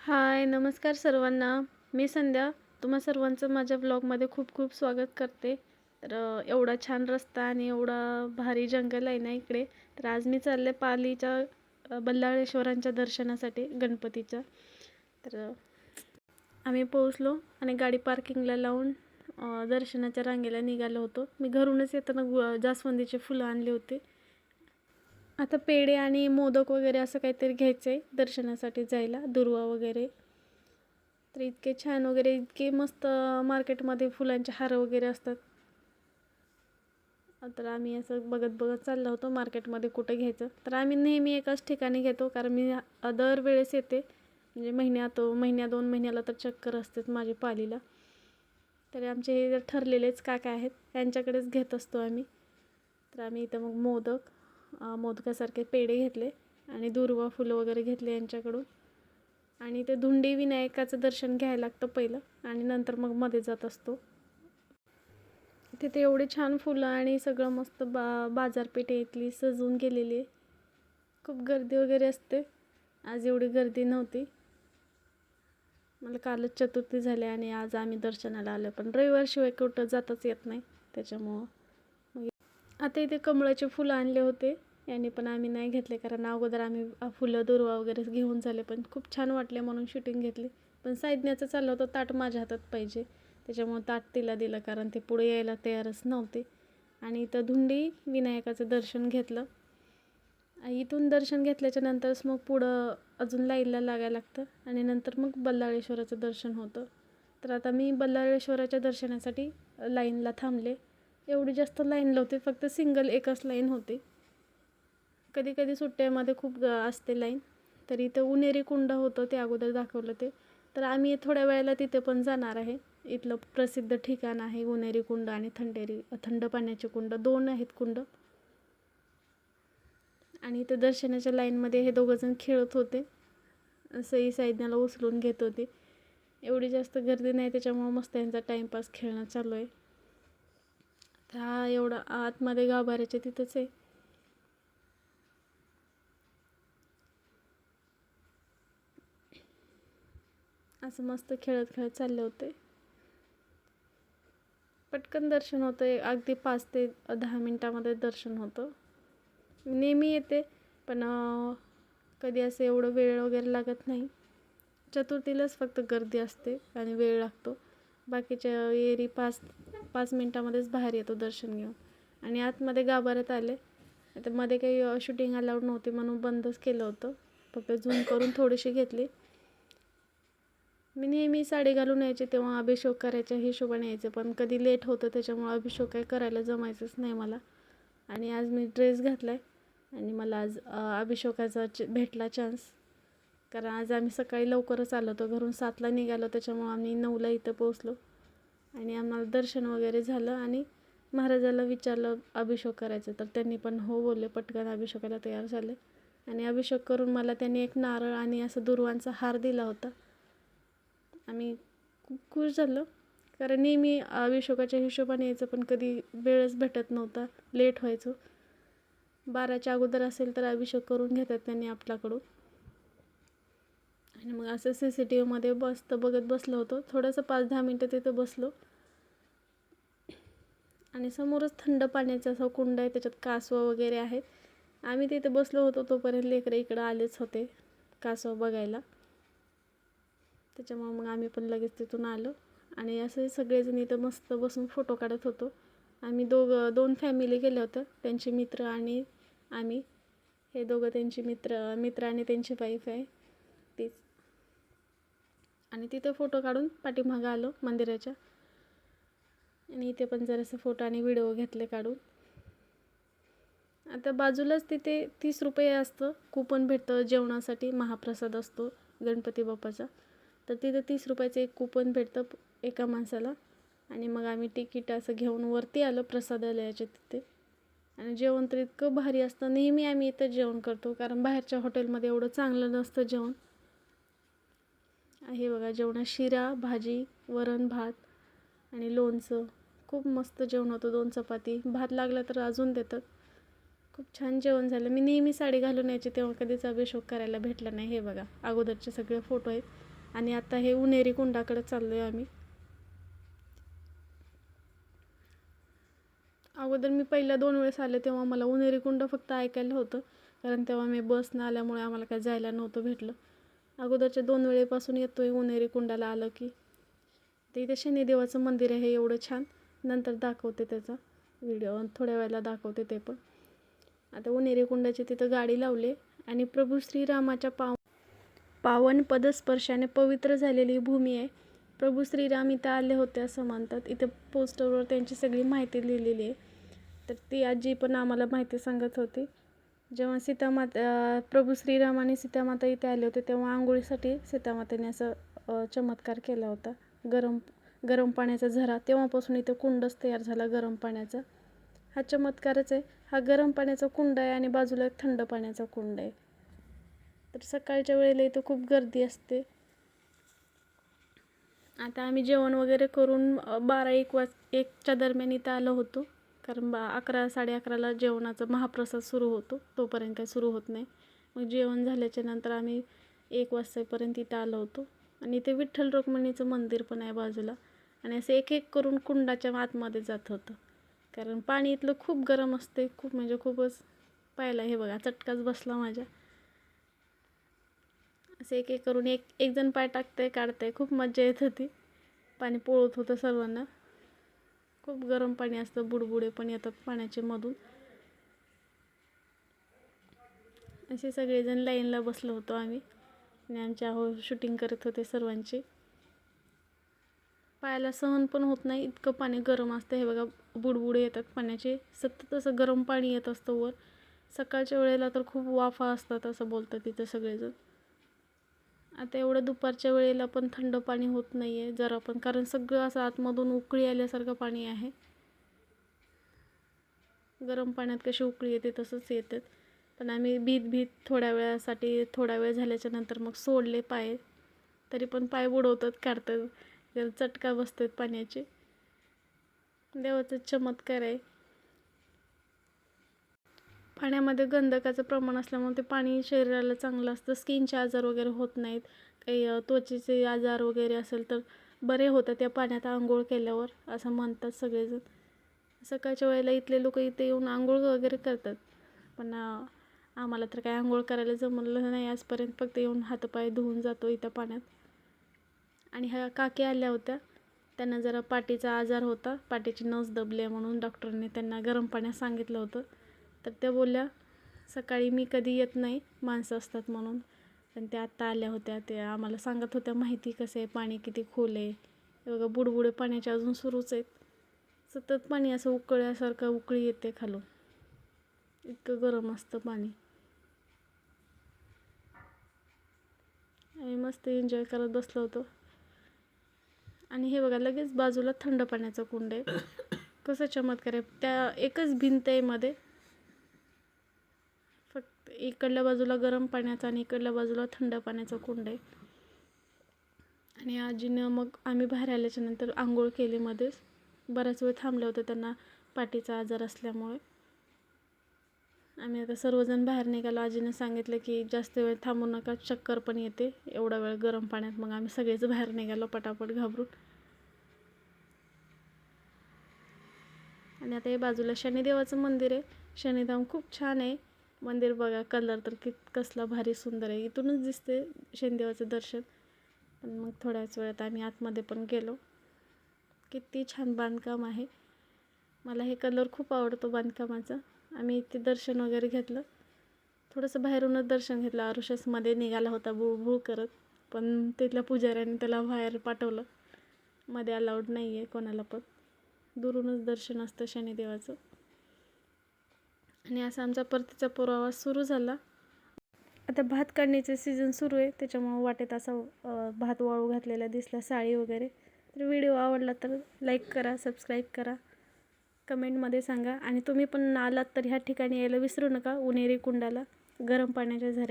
हाय नमस्कार सर्वांना. मी संध्या. तुम्हा सर्वांचं माझ्या ब्लॉगमध्ये खूप खूप स्वागत करते. तर एवढा छान रस्ता आणि एवढा भारी जंगल आहे ना इकडे. तर आज मी चालले पालीच्या बल्लाळेश्वरांच्या दर्शनासाठी गणपतीच्या. तर आम्ही पोहोचलो आणि गाडी पार्किंगला लावून दर्शनाच्या रांगेला निघालो होतो. मी घरूनच येताना गु जास्वंदीचे फुलं आणले होते. आता पेढे आणि मोदक वगैरे असं काहीतरी घ्यायचं आहे दर्शनासाठी जायला दुर्वा वगैरे. तर इतके छान वगैरे इतके मस्त मार्केटमध्ये फुलांचे हार वगैरे असतात. तर आम्ही असं बघत बघत चाललो होतो मार्केटमध्ये कुठं घ्यायचं. तर आम्ही नेहमी एकाच ठिकाणी घेतो कारण मी दरवेळेस येते. म्हणजे महिन्यात महिन्या दोन महिन्याला तर चक्कर असतेच माझी पालीला. तरी आमचे हे ठरलेलेच काका आहेत त्यांच्याकडेच घेत असतो आम्ही. तर आम्ही इथं मग मोदक मोदकासारखे पेढे घेतले आणि दुर्वा फुलं वगैरे घेतले यांच्याकडून. आणि ते धुंडी विनायकाचं दर्शन घ्यायला लागतं पहिलं आणि नंतर मग मध्ये जात असतो. तिथे एवढे छान फुलं आणि सगळं मस्त बा बाजारपेठे इथली सजवून गेलेली आहे. खूप गर्दी वगैरे असते. आज एवढी गर्दी नव्हती. मला कालच चतुर्थी झाली आणि आज आम्ही दर्शनाला आलो पण रविवारशिवाय कुठं जाताच येत नाही त्याच्यामुळं. आता इथे कमळाचे फुलं आणले होते. याने पण आम्ही नाही घेतले कारण अगोदर आम्ही फुलं दुर्वा वगैरे घेऊन झाले पण खूप छान वाटले म्हणून शूटिंग घेतली. पण साईज्ञाचं चाललं होतं ताट माझ्या हातात पाहिजे. त्याच्यामुळं ताट तिला दिलं कारण ते पुढे यायला तयारच नव्हते. आणि इथं धुंडी विनायकाचं दर्शन घेतलं. इथून दर्शन घेतल्याच्या नंतरच मग पुढं अजून लाईनला लागायला लागतं आणि नंतर मग बल्लाळेश्वराचं दर्शन होतं. तर आता मी बल्लाळेश्वराच्या दर्शनासाठी लाईनला थांबले. एवढी जास्त लाईन लावते फक्त सिंगल एकच लाईन होती. कधी कधी सुट्ट्यामध्ये खूप ग- असते लाईन तर इथं उनेरी कुंड होतं ते अगोदर दाखवलं ते. तर आम्ही थोड्या वेळेला तिथे पण जाणार आहे. इथलं प्रसिद्ध ठिकाण आहे उनेरी कुंड आणि थंडेरी थंड पाण्याचे कुंड दोन आहेत कुंड. आणि इथे दर्शनाच्या लाईनमध्ये हे दोघंजण खेळत होते. सई साईदनाला उचलून घेत होते. एवढी जास्त गर्दी नाही त्याच्यामुळं मस्त यांचा टाईमपास खेळणं चालू आहे. तर हा एवढा आतमध्ये गाभाऱ्याच्या तिथंच आहे. असं मस्त खेळत खेळत चालले होते. पटकन दर्शन होतं. अगदी पाच ते दहा मिनटामध्ये दर्शन होतं. नेहमी येते पण कधी असं एवढं वेळ वगैरे लागत नाही. चतुर्थीलाच फक्त गर्दी असते आणि वेळ लागतो. बाकीच्या एरी पाच पाच मिनटामध्येच बाहेर येतो दर्शन घेऊन. आणि आतमध्ये गाभाऱ्यात आले. आता मध्ये काही शूटिंग अलाउड नव्हती म्हणून बंदच केलं होतं. फक्त झूम करून थोडीशी घेतली. मी नेहमी साडी घालून यायचे तेव्हा अभिषेक करायच्या हिशोबाने यायचे पण कधी लेट होतं त्याच्यामुळं अभिषेक काय करायला जमायचंच नाही मला. आणि आज मी ड्रेस घातला आहे आणि मला आज अभिषेकाचा च भेटला चान्स कारण आज आम्ही सकाळी लवकरच आलो होतो. घरून सातला निघालो त्याच्यामुळं आम्ही नऊला इथं पोहोचलो. आणि आम्हाला दर्शन वगैरे झालं आणि महाराजाला विचारलं अभिषेक करायचं. तर त्यांनी पण हो बोलले पटकन अभिषेकाला तयार झाले. आणि अभिषेक करून मला त्यांनी एक नारळ आणि असं दुर्वांचा हार दिला होता. आम्ही खूप खुश झालो. कारण नेहमी अभिषेकाच्या हिशोबाने यायचं पण कधी वेळच भेटत नव्हता. लेट व्हायचो. बाराच्या अगोदर असेल तर अभिषेक करून घेतात त्यांनी आपल्याकडून. आणि मग असं सी सी टी व्हीमध्ये बसतं बघत बसलो होतो. थोडंसं पाच दहा मिनटं तिथं बसलो. आणि समोरच थंड पाण्याचा असा कुंड आहे त्याच्यात कासवं वगैरे आहेत. आम्ही तिथे बसलो होतो तोपर्यंत लेकरं इकडं आलेच होते कासव बघायला. त्याच्यामुळे मग आम्ही पण लगेच तिथून आलो. आणि असे सगळेजण इथं मस्त बसून फोटो काढत होतो. आम्ही दोघं दोन फॅमिली गेल्या होत्या त्यांचे मित्र आणि आम्ही. हे दोघं त्यांचे मित्र मित्र आणि त्यांची वाईफ आहे. आणि तिथे फोटो काढून पाठीमागं आलो मंदिराच्या. आणि इथे पण जरासं फोटो आणि व्हिडिओ घेतले काढून. आता बाजूलाच तिथे तीस रुपये असतं. कुपन भेटतं जेवणासाठी महाप्रसाद असतो गणपती बाप्पाचा. तर तिथं तीस रुपयाचं एक कुपन भेटतं एका माणसाला. आणि मग आम्ही तिकीट असं घेऊन वरती आलो प्रसादालयाच्या तिथे. आणि जेवण तर इतकं भारी असतं. नेहमी आम्ही इथं जेवण करतो. कारण बाहेरच्या हॉटेलमध्ये एवढं चांगलं नसतं जेवण. हे बघा जेवणात शिरा भाजी वरण भात आणि लोणचं. खूप मस्त जेवण होतं दोन चपाती. भात लागला तर अजून देतात. खूप छान जेवण झालं. मी नेहमी साडी घालून यायची तेव्हा कधीच अभिषेक करायला भेटला नाही. हे बघा अगोदरचे सगळे फोटो आहेत. आणि आता हे उन्हेरी कुंडाकडे चाललो आहे आम्ही. अगोदर मी पहिल्या दोन वेळेस आले तेव्हा मला उन्हेरी कुंड फक्त ऐकायला होतं. कारण तेव्हा मी बसनं आल्यामुळे आम्हाला काय जायला नव्हतं भेटलं. अगोदरच्या दोन वेळेपासून येतो आहे उन्हेरी कुंडाला आलं की. ते इथे शनिदेवाचं मंदिर आहे एवढं छान. नंतर दाखवते त्याचा व्हिडिओ थोड्या वेळेला दाखवते ते पण. आता उन्हेरी कुंडाची तिथं गाडी लावले आणि प्रभू श्रीरामाच्या पाव पावन पदस्पर्शाने पवित्र झालेली भूमी आहे. प्रभू श्रीराम इथं आले होते असं मानतात इथे पोस्टरवर त्यांची सगळी माहिती लिहिलेली आहे. तर ती आजी पण आम्हाला माहिती सांगत होती. जेव्हा सीतामाता प्रभू श्रीराम आणि सीतामाता इथे आले होते तेव्हा आंघोळीसाठी सीतामातेने असं चमत्कार केला होता. गरम गरम पाण्याचा झरा. तेव्हापासून इथे कुंडच तयार झाला गरम पाण्याचा. हा चमत्कारच आहे. हा गरम पाण्याचा कुंड आहे आणि बाजूला एक थंड पाण्याचा कुंड आहे. तर सकाळच्या वेळेला इथं खूप गर्दी असते. आता आम्ही जेवण वगैरे करून बारा एक वाज एकच्या दरम्यान इथं आलो होतो. कारण बा अकरा साडे अकराला जेवणाचा महाप्रसाद सुरू होतो तोपर्यंत काही सुरू होत नाही. मग जेवण झाल्याच्यानंतर आम्ही एक वाजतापर्यंत इथं आलो होतो. आणि इथे विठ्ठल रुक्मिणीचं मंदिर पण आहे बाजूला. आणि असं एक एक करून कुंडाच्या आतमध्ये जात होतं. कारण पाणी इथलं खूप गरम असते खूप म्हणजे खूपच पाहिलं हे बघा चटकाच बसला माझ्या. असं एक एक करून एक एक जण पाय टाकतंय काढतंय खूप मजा येत होती. पाणी पोळत होतं सर्वांना. खूप गरम पाणी असतं बुडबुडे पण येतात पाण्याचे मधून. असे सगळेजण लाईनला बसलो होतो आम्ही. आणि आमच्या हो शूटिंग करत होते सर्वांची. पायाला सहन पण होत नाही इतकं पाणी गरम असतं. हे बघा बुडबुडे येतात पाण्याचे. सतत असं गरम पाणी येत असतं वर. सकाळच्या वेळेला तर खूप वाफा असतात असं बोलतात तिथं सगळेजण. आता एवढं दुपारच्या वेळेला पण थंड पाणी होत नाही आहे जरा पण कारण सगळं असं आतमधून उकळी आल्यासारखं पाणी आहे. गरम पाण्यात कशी उकळी येते तसंच येतात. पण आम्ही भीत भीत थोड्या वेळासाठी थोडा वेळ झाल्याच्यानंतर मग सोडले पाय. तरी पण पाय बुडवतात काढतात. चटका बसतात पाण्याचे. देवाचा चमत्कार आहे. पाण्यामध्ये गंधकाचं प्रमाण असल्यामुळे ते पाणी शरीराला चांगलं असतं. स्किनचे आजार वगैरे होत नाहीत. काही त्वचेचे आजार वगैरे असेल तर बरे होतं त्या पाण्यात आंघोळ केल्यावर असं म्हणतात सगळेजण. सकाळच्या वेळेला इथले लोक इथे येऊन आंघोळ वगैरे करतात. पण आम्हाला तर काय आंघोळ करायला जमलं नाही. आजपर्यंत फक्त येऊन हातपाय धुवून जातो इथं पाण्यात. आणि ह्या काकी आल्या होत्या. त्यांना जरा पाठीचा आजार होता. पाठीची नस दबली आहे म्हणून डॉक्टरने त्यांना गरम पाण्यात सांगितलं होतं. तर त्या बोलल्या सकाळी मी कधी येत नाही माणसं असतात म्हणून. पण त्या आत्ता आल्या होत्या ते आम्हाला सांगत होत्या माहिती कसं आहे पाणी किती खोल आहे. हे बघा बुडबुडे पाण्याचे अजून सुरूच आहेत. सतत पाणी असं उकळल्यासारखं उकळी येते खालून. इतकं गरम असतं पाणी. आम्ही मस्त एन्जॉय करत बसलो होतो. आणि हे बघा लगेच बाजूला थंड पाण्याचं कुंड आहे. कसं चमत्कार आहे. त्या एकच भिंत आहे मध्ये. इकडल्या बाजूला गरम पाण्याचा आणि इकडल्या बाजूला थंड पाण्याचा कुंड आहे. आणि आजीनं मग आम्ही बाहेर आल्याच्यानंतर आंघोळ केली मध्येच. बराच वेळ थांबले होते त्यांना पाठीचा आजार असल्यामुळे. आम्ही आता सर्वजण बाहेर निघालो. आजीनं सांगितलं की जास्त वेळ थांबू नका चक्कर पण येते. एवढा वेळ गरम पाण्यात मग आम्ही सगळेच बाहेर निघालो पटापट घाबरून. आणि आता हे बाजूला शनिदेवाचं मंदिर आहे. शनिधाम खूप छान आहे. मंदिर बघा कलर तर कित कसला भारी सुंदर आहे. इथूनच दिसते शेंदेवाचं दर्शन. पण मग थोड्याच वेळात आम्ही आतमध्ये पण गेलो. किती छान बांधकाम आहे. मला हे कलर खूप आवडतो बांधकामाचा. आम्ही इथे दर्शन वगैरे घेतलं. थोडंसं बाहेरूनच दर्शन घेतलं. आरुषसमध्ये निघाला होता बुळबुळ करत. पण तिथल्या पुजाऱ्याने त्याला बाहेर पाठवलं. मध्ये अलाउड नाही आहे कोणाला पण. दुरूनच दर्शन असतं शनिदेवाचं. आणि असा आमचा परतीचा पुरावा सुरू झाला. आता भात काढण्याचे सीझन सुरू आहे. त्याच्यामुळं वाटेत असा भात वाळू घातलेला दिसला साडी वगैरे. तर व्हिडिओ आवडला तर लाईक करा सबस्क्राईब करा. कमेंटमध्ये सांगा. आणि तुम्ही पण आलात तर ह्या ठिकाणी यायला विसरू नका. उन्हेरी कुंडाला गरम पाण्याच्या झऱ्या.